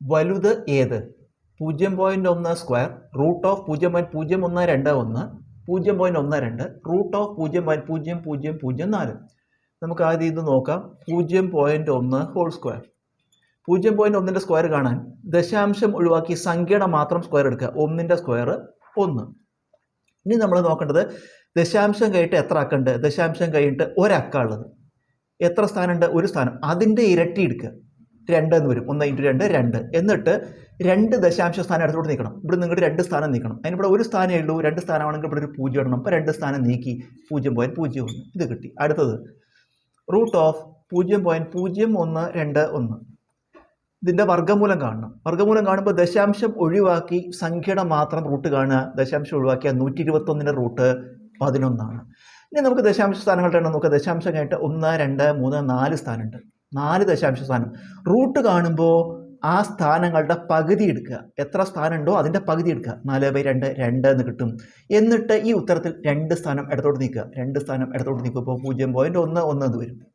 വലുത് ഏത്? പൂജ്യം പോയിന്റ് ഒന്ന് സ്ക്വയർ റൂട്ട് ഓഫ് പൂജ്യം പോയിന്റ് പൂജ്യം ഒന്ന് രണ്ട് ഒന്ന് പൂജ്യം പോയിന്റ് ഒന്ന് രണ്ട് റൂട്ട് ഓഫ് പൂജ്യം പോയിന്റ് പൂജ്യം പൂജ്യം പൂജ്യം നാല്. നമുക്ക് ആദ്യം ഇത് നോക്കാം. പൂജ്യം പോയിന്റ് ഒന്ന് ഹോൾ സ്ക്വയർ പൂജ്യം പോയിന്റ് ഒന്നിന്റെ സ്ക്വയർ കാണാൻ ദശാംശം ഒഴിവാക്കി സംഖ്യയുടെ മാത്രം സ്ക്വയർ എടുക്കുക. ഒന്നിന്റെ സ്ക്വയർ ഒന്ന്. ഇനി നമ്മൾ നോക്കേണ്ടത് ദശാംശം കഴിഞ്ഞിട്ട് എത്ര അക്കുണ്ട് ദശാംശം കഴിഞ്ഞിട്ട് ഒരക്കുള്ളത് എത്ര സ്ഥാനമുണ്ട്? ഒരു സ്ഥാനം. അതിന്റെ ഇരട്ടി എടുക്കുക. രണ്ട് എന്ന് വരും. ഒന്ന് ഇന്റു രണ്ട് രണ്ട്. എന്നിട്ട് രണ്ട് ദശാംശ സ്ഥാനം അടുത്തോട്ട് നീക്കണം. ഇവിടെ നിങ്ങളുടെ രണ്ട് സ്ഥാനം നീക്കണം. അതിനിവിടെ ഒരു സ്ഥാനമേ ഉള്ളൂ രണ്ട് സ്ഥാനമാണെങ്കിൽ ഇവിടെ ഒരു പൂജ്യം ഇടണം. അപ്പോൾ രണ്ട് സ്ഥാനം നീക്കി പൂജ്യം പോയിന്റ് പൂജ്യം ഒന്ന്. ഇത് കിട്ടി. അടുത്തത്. റൂട്ട് ഓഫ് പൂജ്യം പോയിന്റ് പൂജ്യം ഒന്ന് രണ്ട് ഒന്ന്. ഇതിന്റെ വർഗമൂലം കാണണം. വർഗമൂലം കാണുമ്പോൾ ദശാംശം ഒഴിവാക്കി സംഖ്യയുടെ മാത്രം റൂട്ട് കാണുക. ദശാംശം ഒഴിവാക്കിയ നൂറ്റി ഇരുപത്തൊന്നിന്റെ റൂട്ട് പതിനൊന്നാണ്. ഇനി നമുക്ക് ദശാംശ സ്ഥാനങ്ങളുടെ എണ്ണം നോക്കുക ദശാംശം കഴിഞ്ഞിട്ട് ഒന്ന് രണ്ട് മൂന്ന് നാല് സ്ഥാനമുണ്ട്. നാല് ദശാംശ സ്ഥാനം. റൂട്ട് കാണുമ്പോൾ ആ സ്ഥാനങ്ങളുടെ പകുതി എടുക്കുക. എത്ര സ്ഥാനമുണ്ടോ അതിന്റെ പകുതി എടുക്കുക. നാല് ബൈ രണ്ട് രണ്ട് എന്ന് കിട്ടും. എന്നിട്ട് ഈ ഉത്തരത്തിൽ രണ്ട് സ്ഥാനം ഇടത്തോട്ട് നീക്കുക. രണ്ട് സ്ഥാനം ഇടത്തോട്ട് നീക്കുമ്പോൾ പൂജ്യം പോയിന്റ് ഒന്ന് ഒന്ന് എന്ന് വരും.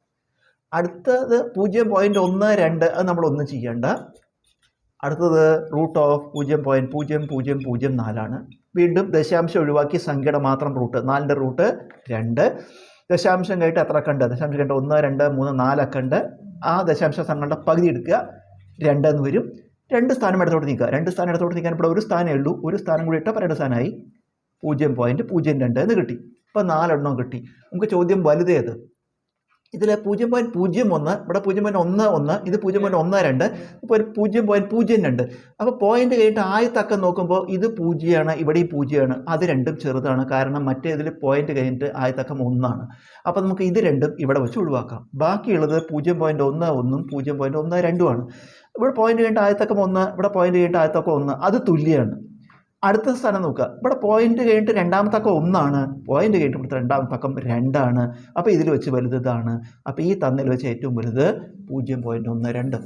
അടുത്തത് പൂജ്യം പോയിന്റ് ഒന്ന് രണ്ട് അത് നമ്മൾ ഒന്നും ചെയ്യേണ്ട. അടുത്തത് റൂട്ട് ഓഫ് പൂജ്യം പോയിന്റ് പൂജ്യം പൂജ്യം പൂജ്യം നാലാണ്. വീണ്ടും ദശാംശം ഒഴിവാക്കി സംഖ്യയുടെ മാത്രം റൂട്ട് നാലിന്റെ റൂട്ട് രണ്ട്. ദശാംശം കഴിഞ്ഞിട്ട് എത്ര കണ്ട്? ദശാംശം കഴിഞ്ഞിട്ട് ഒന്ന് രണ്ട് മൂന്ന് നാലൊക്കെ അക്കണ്ട് ആ ദശാംശ സ്ഥാനങ്ങളുടെ പകുതി എടുക്കുക. രണ്ട് എന്ന് വരും. രണ്ട് സ്ഥാനം ഇടത്തോട്ട് നീക്കുക. രണ്ട് സ്ഥാനം ഇടത്തോട്ട് നീക്കാൻ ഇപ്പോൾ ഒരു സ്ഥാനമേ ഉള്ളൂ. ഒരു സ്ഥാനം കൂടി ഇട്ടപ്പോൾ രണ്ട് സ്ഥാനമായി. പൂജ്യം പോയിന്റ് പൂജ്യം രണ്ട് എന്ന് കിട്ടി. ഇപ്പോൾ നാലെണ്ണം കിട്ടി. നമുക്ക് ചോദ്യം വലുതേത്? ഇതിൽ പൂജ്യം പോയിന്റ് പൂജ്യം ഒന്ന് ഇവിടെ പൂജ്യം പോയിന്റ് ഒന്ന് ഒന്ന് ഇത് പൂജ്യം പോയിന്റ് ഒന്ന് രണ്ട് ഇപ്പോൾ ഒരു പൂജ്യം പോയിന്റ് പൂജ്യം രണ്ട്. അപ്പോൾ പോയിന്റ് കഴിഞ്ഞിട്ട് ആയത്തക്കം നോക്കുമ്പോൾ ഇത് പൂജ്യമാണ് ഇവിടെ ഈ പൂജ്യമാണ് അത് രണ്ടും ചെറുതാണ്. കാരണം മറ്റേതിൽ പോയിന്റ് കഴിഞ്ഞിട്ട് ആയത്തക്കം ഒന്നാണ്. അപ്പോൾ നമുക്ക് ഇത് രണ്ടും ഇവിടെ വെച്ച് ഒഴിവാക്കാം. ബാക്കിയുള്ളത് പൂജ്യം പോയിന്റ് ഒന്ന് ഒന്നും പൂജ്യം പോയിന്റ് ഒന്ന് രണ്ടുമാണ്. ഇവിടെ പോയിന്റ് കഴിഞ്ഞിട്ട് ആയത്തക്കം ഒന്ന് ഇവിടെ പോയിന്റ് കഴിഞ്ഞിട്ട് ആയത്തക്കം ഒന്ന്. അത് തുല്യമാണ് അടുത്ത സ്ഥലം നോക്കുക. ഇവിടെ പോയിന്റ് കഴിഞ്ഞിട്ട് രണ്ടാമത്തെ അക്കം ഒന്നാണ്. പോയിന്റ് കഴിഞ്ഞിട്ട് ഇവിടുത്തെ രണ്ടാമത്തെ അക്കം രണ്ടാണ്. അപ്പോൾ ഇതിൽ വെച്ച് വലുത് ഇതാണ്. അപ്പോൾ ഈ തന്നിൽ വെച്ച് ഏറ്റവും വലുത് പൂജ്യം പോയിന്റ് ഒന്ന് രണ്ട്.